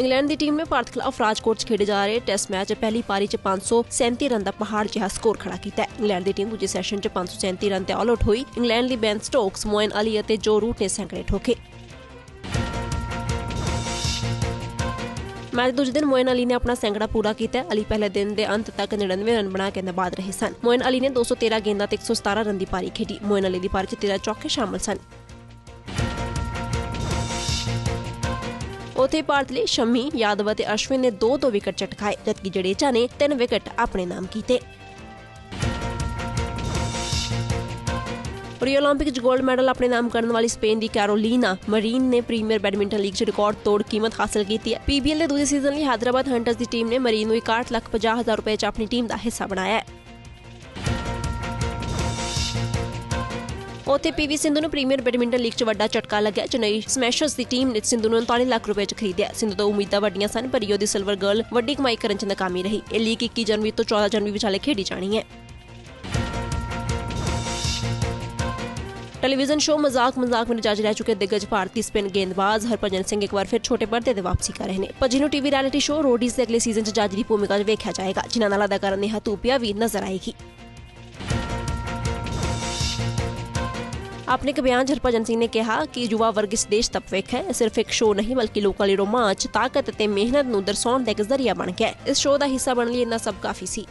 England ਦੀ team ਨੇ ਭਾਰਤ ਖਿਲਾਫ ਰਾਜਕੋਟ 'ਚ ਖੇਡੇ ਜਾ ਰਹੇ ਟੈਸਟ ਮੈਚ ਪਹਿਲੀ ਪਾਰੀ 'ਚ 537 ਰਨ ਦਾ ਪਹਾੜ ਜਿਹਾ ਸਕੋਰ ਖੜਾ ਕੀਤਾ। ਹੈ ਇੰਗਲੈਂਡ ਦੀ ਟੀਮ ਦੂਜੇ ਸੈਸ਼ਨ 'ਚ 537 ਰਨ ਤੇ ਆਲ ਆਊਟ ਹੋਈ। ਇੰਗਲੈਂਡ ਲਈ ਬੈਨ ਸਟੋਕਸ ਮੋਇਨ ਅਲੀ ਅਤੇ ਜੋ ਰੂਟ ਨੇ ਸੈਂਕੜੇ ਠੋਕੇ। ਮੈਚ ਦੂਜੇ ਦਿਨ ਮੋਇਨ ਅਲੀ ਨੇ ਆਪਣਾ ਸੈਂਕੜਾ ਪੂਰਾ ਕੀਤਾ। ਅਲੀ ਪਹਿਲੇ ਦਿਨ ਦੇ ਅੰਤ ਤੱਕ 99 ਰਨ ਬਣਾ ਕੇ ਨਬਾਦ ਰਹੇ ਸਨ। ਮੋਇਨ ਅਲੀ ਨੇ 213 ਗੇਂਦਾਂ ਤੇ 117 ਰਨ ਦੀ ਪਾਰੀ ਖੇਡੀ। ਮੋਇਨ ਅਲੀ ਦੀ ਪਾਰੀ 'ਚ 13 ਚੌਕੇ ਸ਼ਾਮਲ ਸਨ। ਉਥੇ ਭਾਰਤ ਲਈ ਸ਼ਮੀ, ਯਾਦਵ ਅਤੇ ਅਸ਼ਵਿਨ ਨੇ 2-2 ਵਿਕਟ ਚਟਕਾਏ ਜਦਕਿ ਜੜੇਚਾ ਨੇ ਤਿੰਨ ਵਿਕਟ ਆਪਣੇ ਨਾਮ ਕੀਤੇ। ਪ੍ਰੀ 올림픽 'ਚ 골ਡ ਮੈਡਲ ਆਪਣੇ ਨਾਮ ਕਰਨ ਵਾਲੀ ਸਪੇਨ ਦੀ ਕੈਰੋਲੀਨਾ ਮਰੀਨ ਨੇ ਪ੍ਰੀਮੀਅਰ ਬੈਡਮਿੰਟਨ ਲੀਗ 'ਚ ਰਿਕਾਰਡ ਤੋੜ ਕੀਮਤ ਹਾਸਲ ਕੀਤੀ ਹੈ। ਪੀਬੀਐਲ ਦੇ ਦੂਜੇ ਸੀਜ਼ਨ ਲਈ ਹైదరాబాద్ ਹੰਟਰਸ ਦੀ ਟੀਮ ਨੇ ਮਰੀਨ ਨੂੰ 61 ਲੱਖ 50 ਹਜ਼ਾਰ ਰੁਪਏ 'ਚ ਆਪਣੀ ਟੀਮ ਦਾ ਹਿੱਸਾ ਬਣਾਇਆ ਹੈ। ਉੱਥੇ ਪੀਵੀ ਸਿੰਧੂ ਨੂੰ ਪ੍ਰੀਮੀਅਰ ਬੈਡਮਿੰਟਨ ਲੀਗ 'ਚ ਵੱਡਾ ਝਟਕਾ ਲੱਗਿਆ, ਚੇਨਈ ਸਮੈਸ਼ਰਸ ਦੀ ਟੀਮ ਨੇ ਸਿੰਧੂ ਨੂੰ 39 ਲੱਖ ਰੁਪਏ 'ਚ ਖਰੀਦਿਆ। ਸਿੰਧੂ ਤੋਂ ਉਮੀਦਾਂ ਵੱਡੀਆਂ ਸਨ, ਪਰ ਰੀਓ ਦੀ ਸਿਲਵਰ ਗਰਲ ਵੱਡੀ ਕਮਾਈ ਕਰਨ 'ਚ ਨਾਕਾਮੀ ਰਹੀ। ਇਹ ਲੀਗ 21 ਜਨਵਰੀ ਤੋਂ 14 ਜਨਵਰੀ ਵਿਚਾਲੇ ਖੇਡੀ ਜਾਣੀ ਹੈ। ਟੈਲੀਵਿਜ਼ਨ ਸ਼ੋਅ ਮਜ਼ਾਕ ਮਜ਼ਾਕ ਵਿੱਚ ਜੱਜ ਰਹਿ ਚੁੱਕੇ ਦਿੱਗਜ ਭਾਰਤੀ ਸਪਿਨ ਗੇਂਦਬਾਜ਼ ਹਰਭਜਨ ਸਿੰਘ ਇੱਕ ਵਾਰ ਫਿਰ ਛੋਟੇ ਪਰਦੇ ਤੇ ਵਾਪਸੀ ਕਰ ਰਹੇ ਨੇ। ਭੱਜੀ ਨੂੰ ਟੀਵੀ ਰਿਐਲਿਟੀ ਸ਼ੋਅ ਰੋਡੀਜ਼ ਦੇ ਅਗਲੇ ਸੀਜ਼ਨ 'ਚ ਜੱਜ ਦੀ ਭੂਮਿਕਾ 'ਚ ਵੇਖਿਆ ਜਾਏਗਾ, ਜਿਨ੍ਹਾਂ ਨਾਲ ਅਦਾਕਾਰਾ ਨੇਹਾ ਧੂਪੀਆ ਵੀ ਨਜ਼ਰ ਆਏਗੀ। ਆਪਣੇ ਇੱਕ ਬਿਆਨ 'ਚ ਹਰਭਜਨ ਸਿੰਘ ਨੇ ਕਿਹਾ ਕਿ ਯੁਵਾ ਵਰਗ ਇਸ ਦੇਸ਼ ਦਾ ਭਵਿੱਖ ਹੈ। ਸਿਰਫ ਇੱਕ ਸ਼ੋਅ ਨਹੀਂ, ਬਲਕਿ ਲੋਕਾਂ ਲਈ ਰੋਮਾਂਚ, ਤਾਕਤ ਅਤੇ ਮਿਹਨਤ ਨੂੰ ਦਰਸਾਉਣ ਦਾ ਇੱਕ ਜ਼ਰੀਆ ਬਣ ਗਿਆ ਇਸ ਸ਼ੋਅ ਦਾ ਹਿੱਸਾ ਬਣਨ ਲਈ ਇੰਨਾ ਸਭ ਕਾਫੀ ਸੀ।